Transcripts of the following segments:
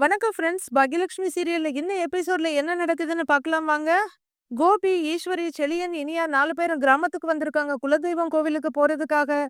வணக்கம் ஃப்ரெண்ட்ஸ் பாக்யலட்சுமி சீரியல்ல என்ன எபிசோட்ல என்ன நடக்குதுன்னு பார்க்கலாம் வாங்க. கோபி ஈஸ்வரி செழியன் இனியா நாலு பேரும் கிராமத்துக்கு வந்திருக்காங்க. குலதெய்வம் கோவிலுக்கு போறதுக்காக.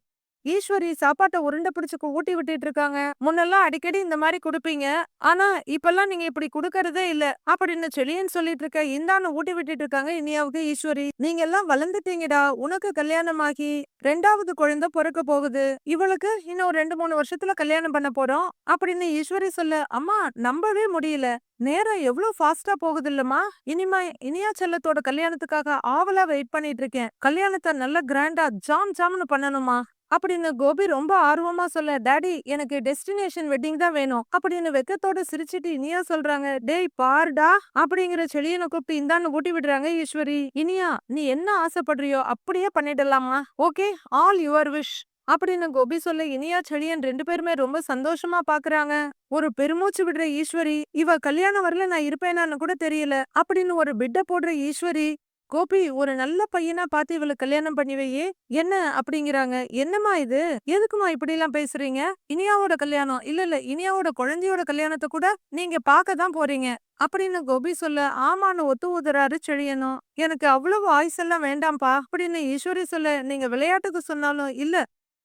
ஈஸ்வரி சாப்பாட்டை உருண்டை பிடிச்சு ஊட்டி விட்டுட்டு இருக்காங்க. முன்னெல்லாம் அடிக்கடி இந்த மாதிரி கொடுப்பீங்க. ஆனா இப்பெல்லாம் நீங்க இப்படி கொடுக்கறதே இல்ல. அப்படின்னு செழியன் சொல்லிட்டு இருக்க இந்தான்னு ஊட்டி விட்டுட்டு இருக்காங்க இனியாவுக்கு ஈஸ்வரி. நீங்க எல்லாம் வளர்ந்துட்டீங்கடா. உனக்கு கல்யாணமாகி ரெண்டாவது குழந்தை பிறக்க போகுது. இவளுக்கு இன்னும் ரெண்டு மூணு வருஷத்துல கல்யாணம் பண்ண போறோம். அப்படின்னு ஈஸ்வரி சொல்ல அம்மா நம்பவே முடியல. நேரம் எவ்வளவு ஃபாஸ்டா போகுது இல்லம்மா. இனிமா இனியா செல்லத்தோட கல்யாணத்துக்காக ஆவலா வெயிட் பண்ணிட்டு இருக்கேன். கல்யாணத்தை நல்ல கிராண்டா ஜாம் ஜாம்னு பண்ணணுமா அப்படின்னு கோபி ரொம்ப ஆர்வமா சொல்ல டாடி எனக்கு டெஸ்டினேஷன் வெட்டிங் தான் வேணும் அப்படின்னு வெக்கத்தோட சிரிச்சிட்டு இனியா சொல்றாங்க டேய் பார்டா அப்படிங்கிற செழியனை கூப்பிட்டு இந்தான்னு ஊட்டி விடுறாங்க ஈஸ்வரி. இனியா நீ என்ன ஆசைப்படுறியோ அப்படியே பண்ணிடலாமா? ஓகே ஆல் யுவர் விஷ் அப்படின்னு கோபி சொல்ல இனியா செடியன் ரெண்டு பேருமே ரொம்ப சந்தோஷமா பாக்குறாங்க. ஒரு பெருமூச்சு விடுற ஈஸ்வரி இவ கல்யாணம் வரல நான் இருப்பேனான்னு கூட தெரியல அப்படின்னு ஒரு பிட்ட போடுற ஈஸ்வரி கோபி ஒரு நல்ல பையனா பார்த்து இவளை கல்யாணம் பண்ணிவையே என்ன அப்படிங்கிறாங்க? என்னம்மா இது? எதுக்குமா இப்படி எல்லாம் பேசுறீங்க? இனியாவோட கல்யாணம். இல்ல இல்ல இனியாவோட குழந்தையோட கல்யாணத்தை கூட நீங்க பார்க்க தான் போறீங்க. அப்படின்னு கோபி சொல்ல ஆமான்னு ஒத்து ஊதுறாரு செழியனும். எனக்கு அவ்வளவு ஆயுஸ் எல்லாம் வேண்டாம்ப்பா அப்படின்னு ஈஸ்வரி சொல்ல நீங்க விளையாட்டுக்கு சொன்னாலும் இல்ல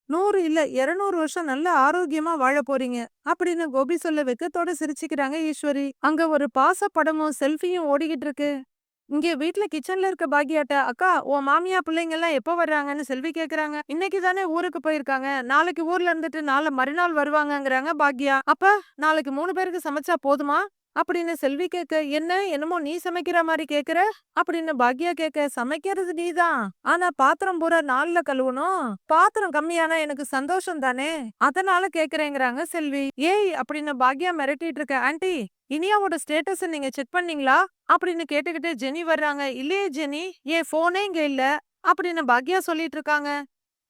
நூறு இல்ல இருநூறு வருஷம் நல்ல ஆரோக்கியமா வாழ போறீங்க அப்படின்னு கோபி சொல்ல வெக்கத்தோட சிரிச்சுக்கிறாங்க ஈஸ்வரி. அங்க ஒரு பாச படமும் செல்ஃபியும் ஓடிக்கிட்டு இருக்கு. இங்க வீட்ல கிச்சன்ல இருக்க பாக்கியாட்ட அக்கா உன் மாமியா பிள்ளைங்க எல்லாம் எப்போ வர்றாங்கன்னு செல்வி கேக்குறாங்க. இன்னைக்கு தானே ஊருக்கு போயிருக்காங்க. நாளைக்கு ஊர்ல இருந்துட்டு நாளை மறுநாள் வருவாங்கங்கறாங்க பாக்கியா. அப்ப நாளைக்கு மூணு பேருக்கு சமைச்சா போதுமா? அப்படின்னு செல்வி கேட்க என்ன என்னமோ நீ சமைக்கிற மாதிரி கேக்குற? அப்படின்னு பாக்கியா கேட்க சமைக்கிறது நீதான் ஆனா பாத்திரம் பூரா நாள்ல கழுவணும். பாத்திரம் கம்மியானா எனக்கு சந்தோஷம் தானே? அதனால கேக்குறேங்கிறாங்க செல்வி. ஏய் அப்படின்னு பாக்கியா மிரட்டிட்டு இருக்க ஆன்ட்டி இனியாவோட ஸ்டேட்டஸ் நீங்க செக் பண்ணீங்களா? அப்படின்னு கேட்டுக்கிட்டு ஜெனி வர்றாங்க. இல்லையே ஜெனி ஏன் போனே இங்க இல்ல. அப்படின்னு பாக்யா சொல்லிட்டு இருக்காங்க.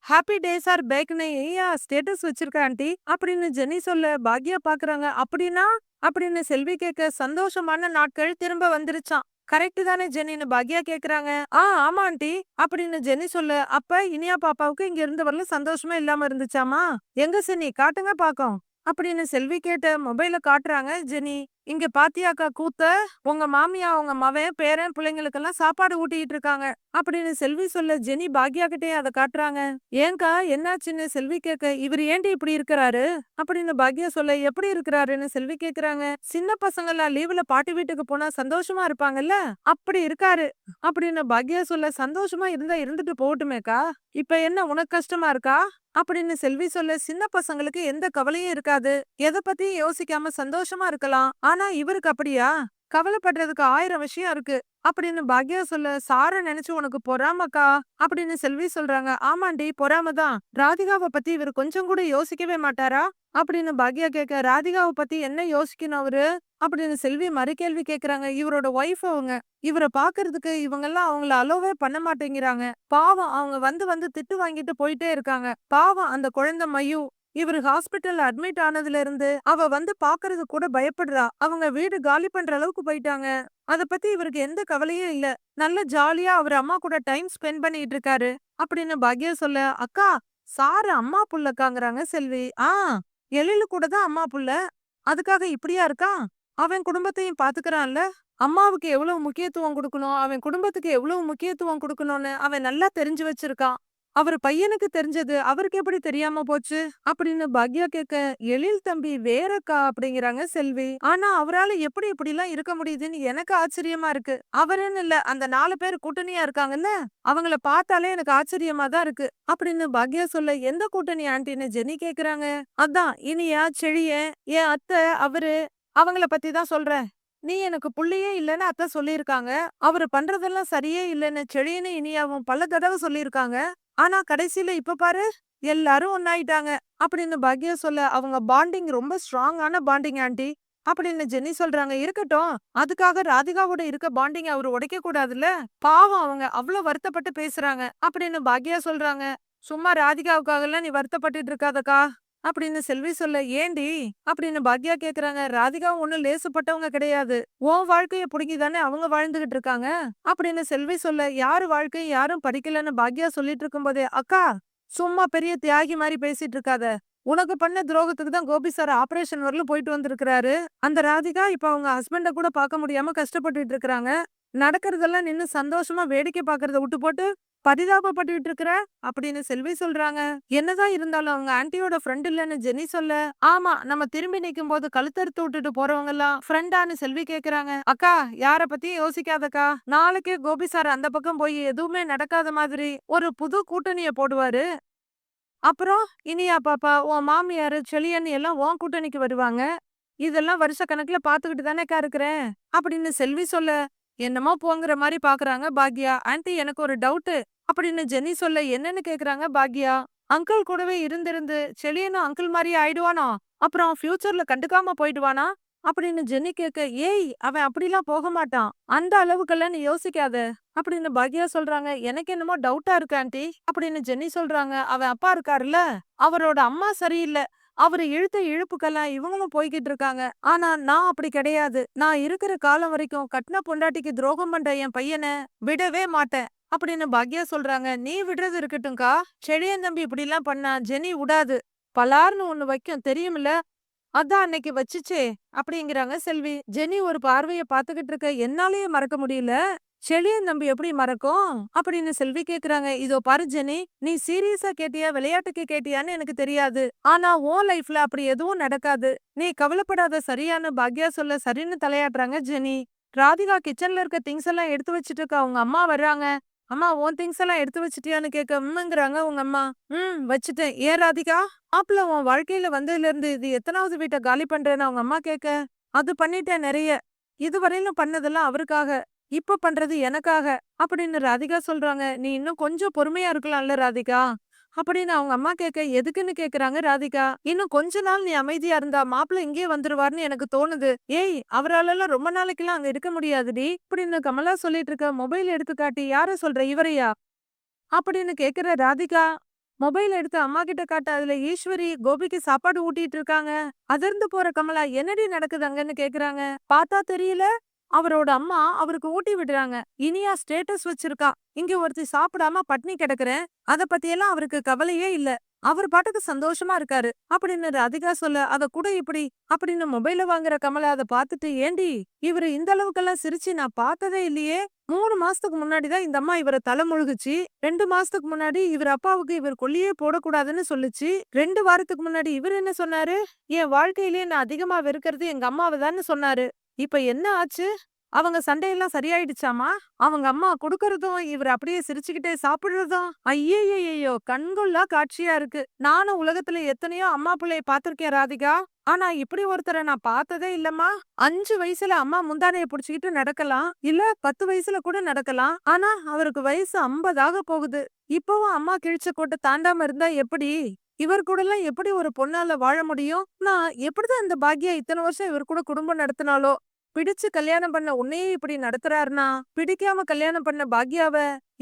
ஹாப்பி டேஸ் ஆர் பேக்னு ஏயா ஸ்டேட்டஸ் வச்சிருக்க ஆண்டி. அப்படின்னு ஜெனி சொல்ல பாக்யா பாக்குறாங்க. அப்படின்னா அப்படின்னு செல்வி கேட்க சந்தோஷமான நாட்கள் திரும்ப வந்துருச்சாம். கரெக்ட் தானே ஜெனின்னு பாக்யா கேக்குறாங்க? ஆ ஆமா ஆண்டி அப்படின்னு ஜெனி சொல்லு அப்ப இனியா பாப்பாவுக்கு இங்க இருந்து வரல சந்தோஷமே இல்லாம இருந்துச்சாமா? எங்க சென்னி? காட்டுங்க பாக்கோம். அப்படின்னு செல்வி கேட்ட மொபைல காட்டுறாங்க. ஜெனி இங்க பாத்தியாக்கா கூத்த? உங்க மாமியா உங்க மவன் பேரன் பிள்ளைங்களுக்கெல்லாம் சாப்பாடு ஊட்டிட்டு இருக்காங்க. அப்படின்னு செல்வி சொல்ல ஜெனி பாக்யா கிட்டே அதை காட்டுறாங்க. ஏங்கா என்னாச்சுன்னு செல்வி கேட்க இவர் ஏண்டி இப்படி இருக்கிறாரு? அப்படின்னு பாக்யா சொல்ல எப்படி இருக்கிறாருன்னு செல்வி கேக்குறாங்க. சின்ன பசங்க எல்லாம் லீவுல பாட்டி வீட்டுக்கு போனா சந்தோஷமா இருப்பாங்கல்ல? அப்படி இருக்காரு. அப்படின்னு பாக்யா சொல்ல சந்தோஷமா இருந்தா இருந்துட்டு போகட்டுமேக்கா. இப்ப என்ன உனக்கு கஷ்டமா இருக்கா? அப்படின்னு செல்வி சொல்ல சின்ன பசங்களுக்கு எந்த கவலையும் இருக்காது. எதை பத்தியும் யோசிக்காம சந்தோஷமா இருக்கலாம். ஆனா இவருக்கு அப்படியா? கவலைப்படுறதுக்கு ஆயிரம் விஷயம் இருக்கு. அப்படின்னு பாக்யா சொல்ல சார நினைச்சு உனக்கு பொறாமக்கா? அப்படின்னு செல்வி சொல்றாங்க. ஆமாண்டி பொறாம தான் ராதிகாவை பத்தி இவர் கொஞ்சம் கூட யோசிக்கவே மாட்டாரா? அப்படின்னு பாக்யா கேட்க ராதிகாவை பத்தி என்ன யோசிக்கணும் அவரு? அப்படின்னு செல்வி மறுகேள்வி கேக்குறாங்க இவரோட ஒய்ஃப் அவங்க இவரை பாக்குறதுக்கு இவங்க எல்லாம் அவங்கள அலோவே பண்ண மாட்டேங்கிறாங்க. பாவம் அவங்க வந்து வந்து திட்டு வாங்கிட்டு போயிட்டே இருக்காங்க. பாவம் அந்த குழந்தை மையு இவர் ஹாஸ்பிட்டல் அட்மிட் ஆனதுல இருந்து அவ வந்து பாக்குறது கூட பயப்படுறா. அவங்க வீடு காலி பண்ற அளவுக்கு போயிட்டாங்க. அத பத்தி இவருக்கு எந்த கவலையும் இல்ல. நல்ல ஜாலியா அவர் அம்மா கூட டைம் ஸ்பெண்ட் பண்ணிட்டு இருக்காரு. அப்படின்னு பாக்யா சொல்ல அக்கா சாரு அம்மா புள்ளக்காங்கறாங்க செல்வி. ஆ எழிலு கூட தான் அம்மா புள்ள. அதுக்காக இப்படியா இருக்கான் அவன் குடும்பத்தையும் பாத்துக்கறான்ல. அம்மாவுக்கு எவ்வளவு முக்கியத்துவம் கொடுக்கணும்? அவன் குடும்பத்துக்கு எவ்வளவு முக்கியத்துவம் கொடுக்கணும்னு அவன் நல்லா தெரிஞ்சு வச்சிருக்கான். அவர் பையனுக்கு தெரிஞ்சது அவருக்கு எப்படி தெரியாம போச்சு? அப்படின்னு பாக்யா கேட்க எழில் தம்பி வேறக்கா? அப்படிங்கிறாங்க செல்வி. ஆனா அவரால எப்படி இப்படி எல்லாம் இருக்க முடியுதுன்னு எனக்கு ஆச்சரியமா இருக்கு. அவருன்னு இல்ல அந்த நாலு பேர் கூட்டணியா இருக்காங்கல்ல அவங்கள பார்த்தாலே எனக்கு ஆச்சரியமா தான் இருக்கு. அப்படின்னு பாக்யா சொல்ல எந்த கூட்டணி ஆண்டின்னு ஜெனி கேக்குறாங்க? அதான் இனியா செழிய என் அத்தை அவரு அவங்கள பத்தி தான் சொல்றேன். நீ எனக்கு புள்ளையே இல்லைன்னு அத்தை சொல்லியிருக்காங்க. அவரு பண்றதெல்லாம் சரியே இல்லைன்னு செழின்னு இனியாவும் பல தடவை சொல்லியிருக்காங்க. ஆனா கடைசியில இப்ப பாரு எல்லாரும் ஒன்னாயிட்டாங்க அப்படின்னு பாக்யா சொல்ல அவங்க பாண்டிங் ரொம்ப ஸ்ட்ராங்கான பாண்டிங் ஆண்டி அப்படின்னு ஜென்னி சொல்றாங்க. இருக்கட்டும் அதுக்காக ராதிகாவோட இருக்க பாண்டிங் அவர் உடைக்க கூடாதுல்ல? பாவம் அவங்க அவ்வளவு வருத்தப்பட்டு பேசுறாங்க. அப்படின்னு பாக்யா சொல்றாங்க. சும்மா ராதிகாவுக்காக எல்லாம் நீ வருத்தப்பட்டுட்டு இருக்காதக்கா. அப்படின்னு செல்வி சொல்ல ஏண்டி? அப்படின்னு பாக்யா கேக்குறாங்க. ராதிகா ஒண்ணும் லேசுப்பட்டவங்க கிடையாது. உன் வாழ்க்கைய புடுங்கி தானே அவங்க வாழ்ந்துகிட்டு இருக்காங்க? அப்படின்னு செல்வி சொல்ல யாரு வாழ்க்கையும் யாரும் படிக்கலன்னு பாக்யா சொல்லிட்டு இருக்கும்போதே அக்கா சும்மா பெரிய தியாகி மாதிரி பேசிட்டு இருக்காத. உனக்கு பண்ண துரோகத்துக்கு தான் கோபி சார் ஆபரேஷன் வரலும் போயிட்டு வந்திருக்கிறாரு. அந்த ராதிகா இப்ப அவங்க ஹஸ்பண்ட கூட பார்க்க முடியாம கஷ்டப்பட்டுட்டு இருக்கிறாங்க. நடக்கிறதெல்லாம் நின்னு சந்தோஷமா வேடிக்கை பார்க்கறத விட்டு போட்டு பரிதாபப்பட்டுட்டு இருக்கிற அப்படின்னு செல்வி சொல்றாங்க. என்னதான் இருந்தாலும் அவங்க ஆன்ட்டியோட ஃப்ரெண்ட் இல்லன்னு ஜெனி சொல்ல ஆமா நம்ம திரும்பி நிக்கும் போது கழுத்தறுத்து விட்டுட்டு போறவங்க எல்லாம் ஃப்ரெண்டான்னு செல்வி கேக்குறாங்க. அக்கா யார பத்தியும் யோசிக்காதக்கா? நாளைக்கே கோபி சார் அந்த பக்கம் போய் எதுவுமே நடக்காத மாதிரி ஒரு புது கூட்டணிய போடுவாரு. அப்புறம் இனியா பாப்பா உன் மாமியாரு செழியன் எல்லாம் உன் கூட்டணிக்கு வருவாங்க. இதெல்லாம் வருஷ கணக்குல பாத்துக்கிட்டு தானேக்கா இருக்கிறேன் அப்படின்னு செல்வி சொல்ல என்னமோ போங்கிற மாதிரி பாக்குறாங்க பாக்யா. ஆன்டி எனக்கு ஒரு டவுட்டு. அப்படின்னு ஜென்னி சொல்ல என்னன்னு கேக்குறாங்க பாக்யா. அங்கிள் கூடவே இருந்திருந்து செழியனும் அங்கிள் மாதிரி ஆயிடுவானா? அப்புறம் ஃபியூச்சர்ல கண்டுக்காம போயிடுவானா? அப்படின்னு ஜென்னி கேட்க ஏய் அவன் அப்படிலாம் போக மாட்டான். அந்த அளவுக்கெல்லாம் நீ யோசிக்காத. அப்படின்னு பாக்யா சொல்றாங்க எனக்கு என்னமோ டவுட்டா இருக்கு ஆண்டி அப்படின்னு ஜென்னி சொல்றாங்க அவன் அப்பா இருக்காருல்ல? அவரோட அம்மா சரியில்லை. அவரை இழுத்த இழுப்புக்கெல்லாம் இவங்களும் போய்கிட்டு இருக்காங்க. ஆனா நான் அப்படி கிடையாது. நான் இருக்கிற காலம் வரைக்கும் கட்டின பொண்டாட்டிக்கு துரோகம் பண்ற என் பையனை விடவே மாட்டேன் அப்படின்னு பாக்யா சொல்றாங்க. நீ விடுறது இருக்கட்டும்க்கா. செழியன் தம்பி இப்படிலாம் பண்ணா ஜெனி விடாது பலார்னு ஒண்ணு வைக்கும் தெரியுமில்ல அதான் அன்னைக்கு வச்சுச்சே அப்படிங்கிறாங்க செல்வி. ஜெனி ஒரு பார்வைய பார்த்துக்கிட்டு இருக்க என்னாலயே மறக்க முடியல. செழியன் நம்பி எப்படி மறக்கும்? அப்படின்னு செல்வி கேக்குறாங்க. இதோ பாரு ஜெனி நீ சீரியஸா கேட்டியா? விளையாட்டுக்கு கேட்டியான்னு எனக்கு தெரியாது. ஆனா ஓ லைஃப்ல அப்படி எதுவும் நடக்காது. நீ கவலைப்படாத சரியான பாக்யா சொல்ல சரின்னு தலையாடுறாங்க ஜெனி. ராதிகா கிச்சன்ல இருக்க திங்ஸ் எல்லாம் எடுத்து வச்சுட்டு இருக்க அவங்க அம்மா வர்றாங்க. அம்மா உன் திங்ஸ் எல்லாம் எடுத்து வச்சிட்டியான்னு கேட்க உம்முங்கிறாங்க உங்க அம்மா. ம் வச்சுட்டேன். ஏன் ராதிகா? மாப்பிள்ள உன் வாழ்க்கையில வந்ததுல இருந்து இது எத்தனாவது வீட்டை காலி பண்றேன்னு அவங்க அம்மா கேட்க அது பண்ணிட்டேன் நிறைய. இதுவரையிலும் பண்ணதெல்லாம் அவருக்காக. இப்ப பண்றது எனக்காக அப்படின்னு ராதிகா சொல்றாங்க. நீ இன்னும் கொஞ்சம் பொறுமையா இருக்கலாம்ல ராதிகா அப்படின்னு அவங்க அம்மா கேட்க எதுக்குன்னு கேக்குறாங்க ராதிகா? இன்னும் கொஞ்ச நாள் நீ அமைதியா இருந்தா மாப்பிள்ள இங்கே வந்துருவாருன்னு எனக்கு தோணுது. ஏய் அவராலெல்லாம் ரொம்ப நாளைக்கெல்லாம் அங்க இருக்க முடியாதுடி அப்படின்னு கமலா சொல்லிட்டு இருக்க மொபைல் எடுத்து காட்டி யார சொல்ற இவரையா? அப்படின்னு கேக்குற ராதிகா மொபைல் எடுத்து அம்மா கிட்ட காட்ட அதுல ஈஸ்வரி கோபிக்கு சாப்பாடு ஊட்டிட்டு இருக்காங்க. அதிர்ந்து போற கமலா என்னடி நடக்குது அங்கன்னு கேக்குறாங்க. பார்த்தா தெரியல? அவரோட அம்மா அவருக்கு ஊட்டி விடுறாங்க. இனியா ஸ்டேட்டஸ் வச்சிருக்கா. இங்க ஒருத்தி சாப்பிடாம பட்னி கிடக்குறேன். அத பத்தியெல்லாம் அவருக்கு கவலையே இல்ல. அவர் பாட்டுக்கு சந்தோஷமா இருக்காரு. அப்படின்னு ராதிகா சொல்ல அத கூட இப்படி. அப்படின்னு மொபைல வாங்குற கமலா அதை பார்த்துட்டு ஏண்டி இவரு இந்த அளவுக்கெல்லாம் சிரிச்சு நான் பார்த்ததே இல்லையே. மூணு மாசத்துக்கு முன்னாடிதான் இந்த அம்மா இவரை தலை முழுகுச்சு. ரெண்டு மாசத்துக்கு முன்னாடி இவர் அப்பாவுக்கு இவர் கொல்லியே போடக்கூடாதுன்னு சொல்லுச்சு. ரெண்டு வாரத்துக்கு முன்னாடி இவர் என்ன சொன்னாரு? என் வாழ்க்கையிலேயே நான் அதிகமா வெறுக்கிறது எங்க அம்மாவை தான் சொன்னாரு. இப்ப என்ன ஆச்சு? அவங்க சண்டையெல்லாம் சரியாயிடுச்சாமா? அவங்க அம்மா கொடுக்கறதும் இவர் அப்படியே சிரிச்சுக்கிட்டே சாப்பிடுறதும் ஐயோ கண்கொள்ளா காட்சியா இருக்கு. நானும் உலகத்துல எத்தனையோ அம்மா பிள்ளைய பாத்திருக்கேன் ராதிகா. ஆனா இப்படி ஒருத்தரை நான் பார்த்ததே இல்லம்மா. அஞ்சு வயசுல அம்மா முந்தானைய புடிச்சுக்கிட்டு நடக்கலாம். இல்ல பத்து வயசுல கூட நடக்கலாம். ஆனா அவருக்கு வயசு ஐம்பதாக போகுது. இப்பவும் அம்மா கிழிச்ச கோட்டை தாண்டாம இருந்தா எப்படி? இவர் கூட எல்லாம் எப்படி ஒரு பொண்ணால வாழ முடியும்? நான் எப்படிதான் இந்த பாக்கியா இத்தனை வருஷம் இவர் கூட குடும்பம் நடத்தினாலோ பிடிச்சு கல்யாணம் பண்ண உன்னையே இப்படி நடத்துறாருனா பிடிக்காம கல்யாணம் பண்ண பாக்யாவ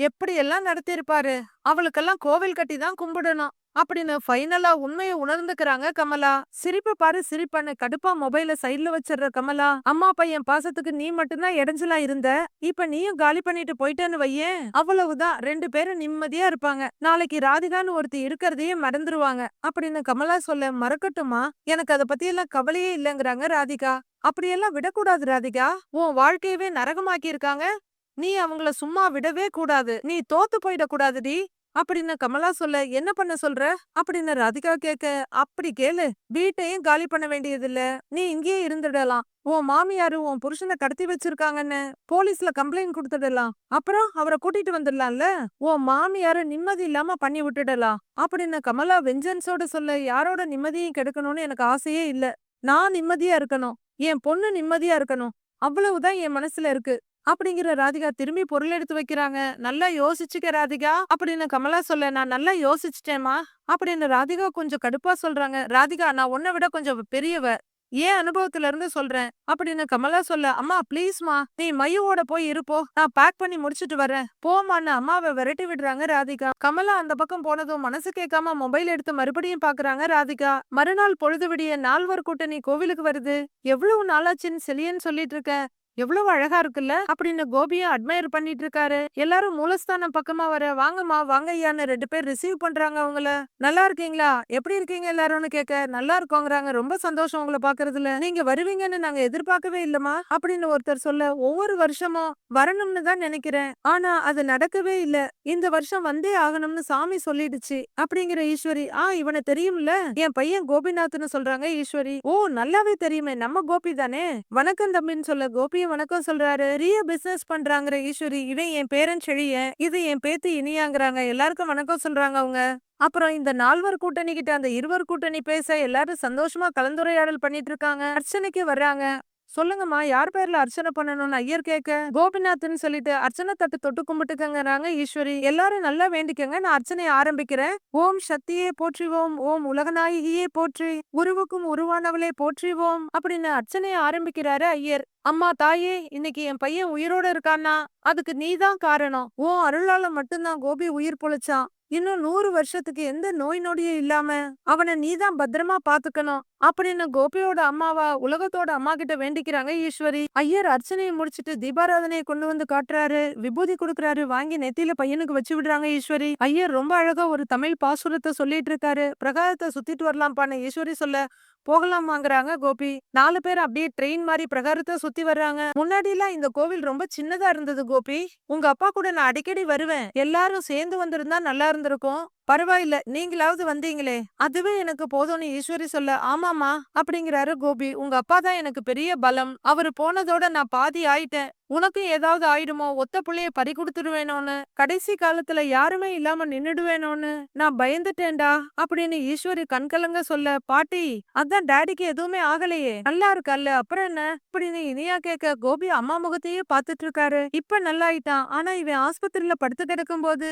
எப்படி எல்லாம் நடத்திருப்பாரு அவளுக்கெல்லாம் கோவில் கட்டி தான் கும்பிடணும். அப்படின்னு ஃபைனலா உண்மையை உணர்ந்துக்கிறாங்க கமலா. சிரிப்பு பாரு சிரிப்பன்னு கடுப்பா மொபைல சைட்ல வச்சிடுற கமலா. அம்மா பையன் பாசத்துக்கு நீ மட்டும்தான் இடைஞ்சலா இருந்த. இப்ப நீயும் காலி பண்ணிட்டு போயிட்டேன்னு வையேன். அவ்வளவுதான். ரெண்டு பேரும் நிம்மதியா இருப்பாங்க. நாளைக்கு ராதிகான்னு ஒருத்தி இருக்கிறதையே மறந்துருவாங்க. அப்படின்னு கமலா சொல்ல மறக்கட்டுமா? எனக்கு அத பத்தி எல்லாம் கவலையே இல்லைங்கிறாங்க ராதிகா. அப்படியெல்லாம் விடக்கூடாது ராதிகா. உன் வாழ்க்கையவே நரகமாக்கி இருக்காங்க நீ அவங்கள சும்மா விடவே கூடாது. நீ தோத்து போயிடக்கூடாதுடி. அப்படின்னு கமலா சொல்ல என்ன பண்ண சொல்ற? அப்படின்னு ராதிகா கேட்க அப்படி கேளு. வீட்டையும் காலி பண்ண வேண்டியதில்ல. நீ இங்கேயே இருந்துடலாம். உன் மாமியாரு உன் புருஷனை கடத்தி வச்சிருக்காங்கன்னு போலீஸ்ல கம்ப்ளைண்ட் கொடுத்துடலாம். அப்புறம் அவரை கூட்டிட்டு வந்துடலாம்ல. உன் மாமியார நிம்மதி இல்லாம பண்ணி விட்டுடலாம். அப்படின்னு கமலா வெஞ்சன்ஸோட சொல்ல யாரோட நிம்மதியும் கெடுக்கணும்னு எனக்கு ஆசையே இல்ல. நான் நிம்மதியா இருக்கணும். என் பொண்ணு நிம்மதியா இருக்கணும். அவ்வளவுதான் என் மனசுல இருக்கு. அப்படிங்கிற ராதிகா திரும்பி பொருள் எடுத்து வைக்கிறாங்க. நல்லா யோசிச்சுக்க ராதிகா. அப்படின்னு கமலா சொல்ல நான் நல்லா யோசிச்சுட்டேமா அப்படின்னு ராதிகா கொஞ்சம் கடுப்பா சொல்றாங்க. ராதிகா நான் உன்னை விட கொஞ்சம் பெரியவ. ஏன் அனுபவத்துல இருந்து சொல்றேன்? அப்படின்னு கமலா சொல்ல அம்மா ப்ளீஸ்மா. நீ மையோட போய் இருப்போ நான் பேக் பண்ணி முடிச்சிட்டு வரேன். போமான்னு அம்மாவை விரட்டி விடுறாங்க ராதிகா. கமலா அந்த பக்கம் போனதும் மனசு கேட்காம மொபைல் எடுத்து மறுபடியும் பாக்குறாங்க ராதிகா. மறுநாள் பொழுது விடிய நால்வர் கூட்டணி கோவிலுக்கு வருது. எவ்வளவு நாளாச்சுன்னு செலியன்னு சொல்லிட்டு இருக்க. எவ்வளவு அழகா இருக்குல்ல? அப்படின்னு கோபியை அட்மையர் பண்ணிட்டு இருக்காரு. எல்லாரும் மூலஸ்தானம் பக்கமா வர வாங்கம்மா வாங்கய்யான்னு ரெண்டு பேர் ரிசீவ் பண்றாங்க அவங்கள. நல்லா இருக்கீங்களா? எப்படி இருக்கீங்க எல்லாரும்னு கேட்க நல்லா இருக்கோங்கிறாங்க. ரொம்ப சந்தோஷம் உங்களை பாக்குறதுல. நீங்க வருவீங்கன்னு நாங்க எதிர்பார்க்கவே இல்லம்மா அப்படின்னு ஒருத்தர் சொல்ல ஒவ்வொரு வருஷமும் வரணும்னு தான் நினைக்கிறேன். ஆனா அது நடக்கவே இல்ல. இந்த வருஷம் வந்தே ஆகணும்னு சாமி சொல்லிடுச்சு. அப்படிங்கிற ஈஸ்வரி ஆ இவனை தெரியும்ல? என் பையன் கோபிநாத்னு சொல்றாங்க ஈஸ்வரி. ஓ நல்லாவே தெரியுமே. நம்ம கோபி தானே? வணக்கம் தம்பின்னு சொல்ல கோபி கோபியும் வணக்கம் சொல்றாரு. பெரிய பிசினஸ் பண்றாங்கிற ஈஸ்வரி இவன் என் பேரன் செழிய இது என் பேத்து இனியாங்கிறாங்க. எல்லாருக்கும் வணக்கம் சொல்றாங்க அவங்க. அப்புறம் இந்த நால்வர் கூட்டணி கிட்ட அந்த இருவர் கூட்டணி பேச எல்லாரும் சந்தோஷமா கலந்துரையாடல் பண்ணிட்டு இருக்காங்க. அர்ச்சனைக்கு வர்றாங்க. சொல்லுங்கம்மா யார் பேர்ல அர்ச்சனை பண்ணணும்னு ஐயர் கேட்க? கோபிநாத்னு சொல்லிட்டு அர்ச்சனை தட்டு தொட்டு கும்பிட்டுக்கங்கிறாங்க ஈஸ்வரி. எல்லாரும் நல்லா வேண்டிக்கங்க நான் அர்ச்சனையை ஆரம்பிக்கிறேன். ஓம் சக்தியே போற்றிவோம் ஓம் உலகநாயகியே போற்றி உருவுக்கும் உருவானவளே போற்றிவோம் அப்படின்னு அர்ச்சனையை ஆரம்பிக்கிறாரு ஐயர். அம்மா தாயே இன்னைக்கு என் பையன் உயிரோட இருக்கான்னா அதுக்கு நீதான் காரணம். ஓ அருளால மட்டும்தான் கோபி உயிர் பொழைச்சான். இன்னும் நூறு வருஷத்துக்கு எந்த நோய் நொடியும் இல்லாம அவனை நீதான் பத்திரமா பாத்துக்கணும். அப்படின்னு கோபியோட அம்மாவா உலகத்தோட அம்மா கிட்ட வேண்டிக்கிறாங்க ஈஸ்வரி. ஐயர் அர்ச்சனையை முடிச்சிட்டு தீபாராதனையை கொண்டு வந்து காட்டுறாரு. விபூதி கொடுக்கறாரு. வாங்கி நெத்தியில பையனுக்கு வச்சு விடுறாங்க ஈஸ்வரி. ஐயர் ரொம்ப அழகா ஒரு தமிழ் பாசுரத்தை சொல்லிட்டு இருக்காரு. பிரகாரத்தை சுத்திட்டு வரலாம்ப்பான்னு ஈஸ்வரி சொல்ல போகலாமாங்கிறாங்க கோபி. நாலு பேர் அப்படியே ட்ரெயின் மாதிரி பிரகாரத்தை சுத்தி வர்றாங்க. முன்னாடி எல்லாம் இந்த கோவில் ரொம்ப சின்னதா இருந்தது கோபி. உங்க அப்பா கூட நான் அடிக்கடி வருவேன். எல்லாரும் சேர்ந்து வந்திருந்தா நல்லா இருந்திருக்கும். பரவாயில்ல நீங்களாவது வந்தீங்களே அதுவே எனக்கு போதும்னு ஈஸ்வரி சொல்ல ஆமாமா அப்படிங்கிறாரு கோபி. உங்க அப்பா தான் எனக்கு பெரிய பலம். அவரு போனதோட நான் பாதி ஆயிட்டேன். உனக்கும் ஏதாவது ஆயிடுமோ ஒத்த புள்ளைய பறி கொடுத்துடுவேனோன்னு கடைசி காலத்துல யாருமே இல்லாம நின்னுடுவேனோன்னு. நான் பயந்துட்டேன்டா அப்படின்னு ஈஸ்வரி கண்கலங்க சொல்ல பாட்டி அதான் டாடிக்கு எதுவுமே ஆகலையே. நல்லா இருக்கல்ல அப்புறம் என்ன? அப்படின்னு இனியா கேட்க கோபி அம்மா முகத்தையே பாத்துட்டு இருக்காரு. இப்ப நல்லாயிட்டான். ஆனா இவன் ஆஸ்பத்திரியில படுத்து கிடக்கும் போது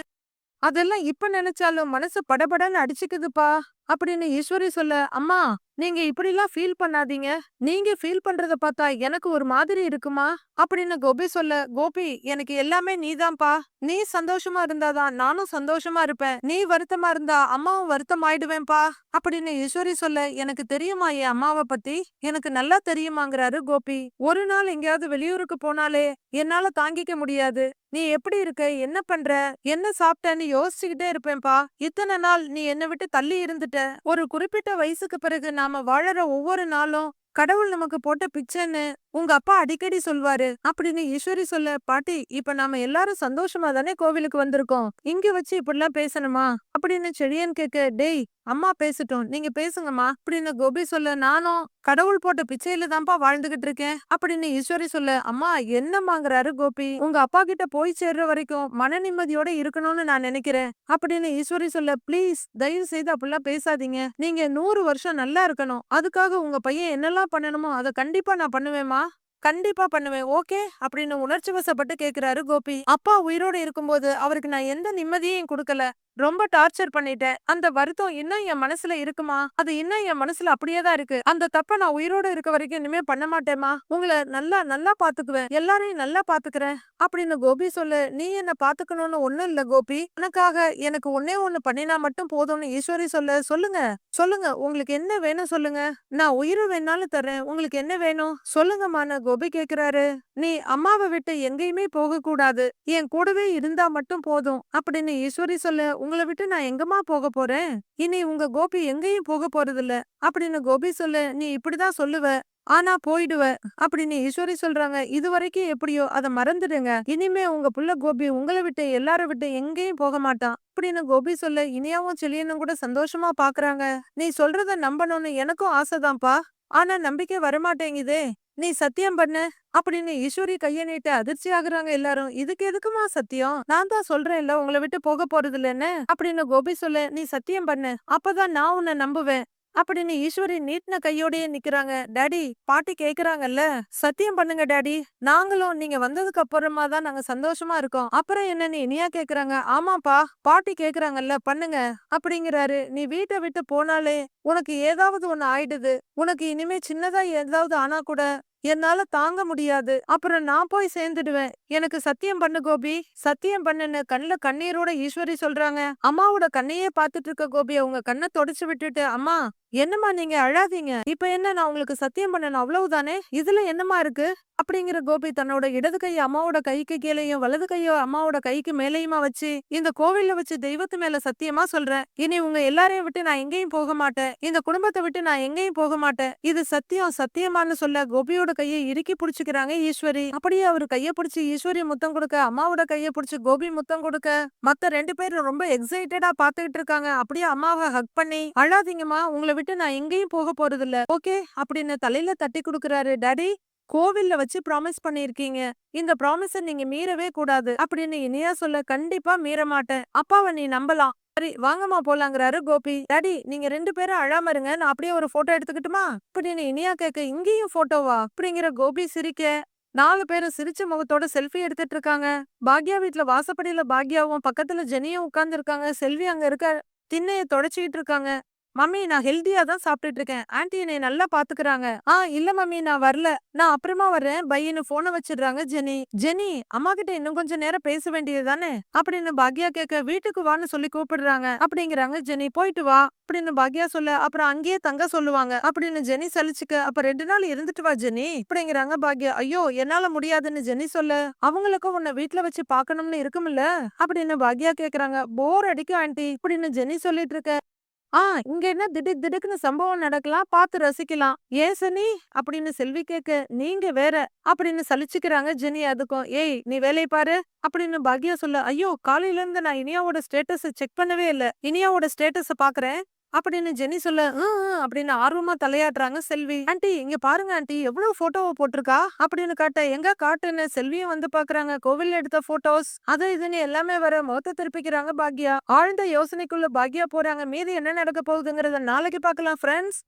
அதெல்லாம் இப்ப நினைச்சாலும் மனசு படபடன்னு அடிச்சுக்குதுப்பா. அப்படின்னு ஈஸ்வரி சொல்ல அம்மா நீங்க இப்படிலாம் ஃபீல் பண்ணாதீங்க. நீங்க ஃபீல் பண்றத பார்த்தா எனக்கு ஒரு மாதிரி இருக்குமா? அப்படின்னு கோபி சொல்ல கோபி எனக்கு எல்லாமே நீதான்ப்பா. நீ சந்தோஷமா இருந்தாதான் நானும் சந்தோஷமா இருப்பேன். நீ வருத்தமா இருந்தா அம்மாவும் வருத்தம் ஆயிடுவேன்பா அப்படின்னு ஈஸ்வரி சொல்ல எனக்கு தெரியுமா என் அம்மாவை பத்தி? எனக்கு நல்லா தெரியுமாங்கிறாரு கோபி. ஒரு நாள் எங்கேயாவது வெளியூருக்கு போனாலே என்னால தாங்கிக்க முடியாது. நீ எப்படி இருக்க? என்ன பண்ற? என்ன சாப்பிட்டன்னு யோசிச்சுக்கிட்டே இருப்பேன்பா இத்தனை நாள் நீ என்னை விட்டு தள்ளி இருந்துட்ட. ஒரு குறிப்பிட்ட வயசுக்கு பிறகு நாம வாழற ஒவ்வொரு நாளும் கடவுள் நமக்கு போட்ட பிச்சைன்னு உங்க அப்பா அடிக்கடி சொல்வாரு. அப்படின்னு ஈஸ்வரி சொல்ல பாட்டி இப்ப நாம எல்லாரும் சந்தோஷமா தானே கோவிலுக்கு வந்திருக்கோம். இங்க வச்சு இப்படிலாம் பேசணுமா? அப்படின்னு செழியன் கேட்க டேய் அம்மா பேசட்டும். நீங்க பேசுங்கம்மா. அப்படின்னு கோபி சொல்ல நானும் கடவுள் போட்ட பிச்சையில தான்ப்பா வாழ்ந்துகிட்டு இருக்கேன். அப்படின்னு ஈஸ்வரி சொல்ல அம்மா என்னம்மாங்கிறாரு கோபி? உங்க அப்பா கிட்ட போய் சேர்ற வரைக்கும் மன நிம்மதியோட இருக்கணும்னு நான் நினைக்கிறேன். அப்படின்னு ஈஸ்வரி சொல்ல ப்ளீஸ் தயவு செய்து அப்படிலாம் பேசாதீங்க. நீங்க நூறு வருஷம் நல்லா இருக்கணும். அதுக்காக உங்க பையன் என்னெல்லாம் பண்ணணுமோ அதை கண்டிப்பா நான் பண்ணுவேமா கண்டிப்பா பண்ணுவேன். ஓகே அப்படின்னு உணர்ச்சி வசப்பட்டு கேக்குறாரு கோபி. அப்பா உயிரோட இருக்கும்போது அவருக்கு நான் எந்த நிம்மதியையும் கொடுக்கல. ரொம்ப டார்ச்சர் பண்ணிட்டேன். அந்த வருத்தம் இன்னும் என் மனசுல இருக்குமா? அது இன்னும் என் மனசுல அப்படியே தான் இருக்கு. அந்த தப்ப நான் உயிரோட இருக்க வரைக்கும் இனிமே பண்ண மாட்டேமா உங்களை நல்லா நல்லா பாத்துக்குவேன். எல்லாரையும் நல்லா பாத்துக்கிறேன். அப்படின்னு கோபி சொல்லு. நீ என்ன பாத்துக்கணும்னு ஒண்ணும் இல்ல கோபி. உனக்காக எனக்கு ஒன்னே ஒண்ணு பண்ணினா மட்டும் போதும்னு ஈஸ்வரி சொல்ல சொல்லுங்க. சொல்லுங்க. உங்களுக்கு என்ன வேணும் சொல்லுங்க. நான் உயிரை வேணாலும் தரேன் உங்களுக்கு என்ன வேணும்? சொல்லுங்கம்மான கோபி கேக்குறாரு. நீ அம்மாவை விட்டு எங்கேயுமே போக கூடாது என் கூடவே இருந்தா மட்டும் போதும். அப்படின்னு ஈஸ்வரி சொல்ல. உங்களை விட்டு நான் எங்கம்மா போக போறேன்? இனி உங்க கோபி எங்கேயும் போக போறதில்ல. அப்படின்னு கோபி சொல்ல நீ இப்படிதான் சொல்லுவ ஆனா போயிடுவ அப்படின்னு ஈஸ்வரி சொல்றாங்க. இது வரைக்கும் எப்படியோ அதை மறந்துடுங்க. இனிமே உங்க புள்ள கோபி உங்களை விட்டு எல்லாரும் விட்டு எங்கேயும் போக மாட்டான் அப்படின்னு கோபி சொல்ல. இனியாவும் செழியனும் கூட சந்தோஷமா பாக்குறாங்க. நீ சொல்றத நம்பணும்னு எனக்கும் ஆசைதான்ப்பா. ஆனா நம்பிக்கை வரமாட்டேங்குதே. நீ சத்தியம் பண்ணு அப்படின்னு ஈஸ்வரி கைய நீட்டு அதிர்ச்சி ஆகுறாங்க எல்லாரும். இதுக்கு எதுக்குமா சத்தியம்? நான் தான் சொல்றேன்ல உங்களை விட்டு போக போறது இல்லைன்னு அப்படின்னு கோபி சொல்ல நீ சத்தியம் பண்ணு. அப்பதான் நான் உன்னை நம்புவேன். அப்படின்னு ஈஸ்வரி நீட்டின கையோடயே நிக்கிறாங்க. டேடி பாட்டி கேக்குறாங்கல்ல. சத்தியம் பண்ணுங்க டேடி. நாங்களும் நீங்க வந்ததுக்கு அப்புறமா தான் நாங்க சந்தோஷமா இருக்கோம். அப்புறம் என்னன்னு இனியா கேக்குறாங்க? ஆமாப்பா பாட்டி கேக்குறாங்கல்ல பண்ணுங்க. அப்படிங்கிறாரு. நீ வீட்டை விட்டு போனாலே உனக்கு ஏதாவது ஒண்ணு ஆயிடுது. உனக்கு இனிமே சின்னதா ஏதாவது ஆனா கூட என்னால தாங்க முடியாது. அப்புறம் நான் போய் சேர்ந்துடுவேன். எனக்கு சத்தியம் பண்ணு கோபி. சத்தியம் பண்ணுன்னு கண்ணுல கண்ணீரோட ஈஸ்வரி சொல்றாங்க. அம்மாவோட கண்ணையே பாத்துட்டு இருக்க கோபி அவங்க கண்ணை தொடச்சு விட்டுட்டு அம்மா என்னம்மா நீங்க அழாதீங்க. இப்ப என்ன நான் உங்களுக்கு சத்தியம் பண்ணணும் அவ்வளவுதானே? இதுல என்னம்மா இருக்கு? அப்படிங்கிற கோபி தன்னோட இடது கையை அம்மாவோட கைக்கு கீழேயும் வலது கையோ அம்மாவோட கைக்கு மேலேயுமா வச்சு இந்த கோவில்ல வச்சு தெய்வத்து மேல சத்தியமா சொல்றேன். இனி உங்க எல்லாரையும் விட்டு நான் எங்கேயும் போக மாட்டேன். இந்த குடும்பத்தை விட்டு நான் எங்கேயும் போக மாட்டேன். இது சத்தியம் சத்தியமான்னு சொல்ல கோபியோட கையை இறுக்கி புடிச்சுக்கிறாங்க ஈஸ்வரி. அப்படியே அவர் கையை பிடிச்சி ஈஸ்வரி முத்தம் கொடுக்க அம்மாவோட கையை பிடிச்சு கோபி முத்தம் கொடுக்க மத்த ரெண்டு பேரும் ரொம்ப எக்ஸைட்டடா பாத்துக்கிட்டு இருக்காங்க. அப்படியே அம்மாவை ஹக் பண்ணி அழாதீங்கம்மா உங்களை விட்டு நான் எங்கேயும் போக போறது இல்ல ஓகே? அப்படின்னு தலையில தட்டி கொடுக்குறாரு. டாடி கோவில்ல வச்சு ப்ராமிஸ் பண்ணிருக்கீங்க இந்த ப்ராமிஸ நீங்க மீறவே கூடாது. அப்படின்னு இனியா சொல்ல கண்டிப்பா மீற மாட்டேன். அப்பாவை நீ நம்பலாம். சரி வாங்கம்மா போலாங்கிறாரு கோபி. டாடி நீங்க ரெண்டு பேரும் அழாம இருங்க. நான் அப்படியே ஒரு போட்டோ எடுத்துக்கிட்டுமா? அப்படின்னு இனியா கேட்க இங்கேயும் போட்டோவா? அப்படிங்கிற கோபி சிரிக்க நாலு பேரும் சிரிச்ச முகத்தோட செல்ஃபி எடுத்துட்டு இருக்காங்க. பாக்யா வீட்ல வாசப்படியில பாக்யாவும் பக்கத்துல ஜெனியும் உட்கார்ந்து இருக்காங்க செல்வி அங்க இருக்க திண்ணைய தொடச்சிக்கிட்டு இருக்காங்க. மம்மி நான் ஹெல்த்தியா தான் சாப்பிட்டுட்டு இருக்கேன் ஆன்ட்டி என்னை நல்லா பாத்துக்கிறாங்க. ஆ இல்ல மம்மி நான் வரல. நான் அப்புறமா வர்றேன். பையனு போனை வச்சிடுறாங்க ஜெனி. ஜெனி அம்மா கிட்ட இன்னும் கொஞ்சம் நேரம் பேச வேண்டியது தானே? அப்படின்னு பாக்யா கேட்க வீட்டுக்கு வான்னு சொல்லி கூப்பிடுறாங்க. அப்படிங்கிறாங்க ஜெனி போயிட்டு வா. அப்படின்னு பாக்யா சொல்ல அப்புறம் அங்கேயே தங்க சொல்லுவாங்க. அப்படின்னு ஜெனி சலிச்சுக்க அப்ப ரெண்டு நாள் இருந்துட்டு வா ஜெனி. அப்படிங்கிறாங்க பாக்யா ஐயோ என்னால முடியாதுன்னு ஜெனி சொல்ல அவங்களுக்கும் உன்னை வீட்டுல வச்சு பாக்கணும்னு இருக்கும்ல அப்படின்னு பாக்யா கேக்குறாங்க போர் அடிக்கும் ஆன்ட்டி. இப்படின்னு ஜெனி சொல்லிட்டு இருக்க ஆ இங்க என்ன திடுக் திடுக்குன்னு சம்பவம் நடக்கலாம் பார்த்து ரசிக்கலாம். ஏன் சனி? அப்படின்னு செல்வி கேக்கு நீங்க வேற அப்படின்னு சலிச்சுக்கிறாங்க ஜெனி அதுக்கும். ஏய் நீ வேலையை பாரு அப்படின்னு பாக்யா சொல்ல ஐயோ காலையில இருந்து நான் இனியாவோட ஸ்டேட்டஸ் செக் பண்ணவே இல்ல. இனியாவோட ஸ்டேட்டஸ பாக்குறேன். அப்படின்னு ஜெனி சொல்ல அப்படின்னு ஆர்வமா தலையாட்டுறாங்க செல்வி. ஆண்டி இங்க பாருங்க ஆண்டி எவ்வளவு போட்டோவை போட்டிருக்கா? அப்படின்னு காட்ட எங்க காட்டுன்னு? செல்வியும் வந்து பாக்குறாங்க கோவில் எடுத்த போட்டோஸ் அது இதுன்னு எல்லாமே வர முகத்தை திருப்பிக்கிறாங்க பாக்யா. ஆழ்ந்த யோசனைக்குள்ள பாக்யா போறாங்க. மீதி என்ன நடக்க போகுதுங்கிறத நாளைக்கு பார்க்கலாம் ஃப்ரெண்ட்ஸ்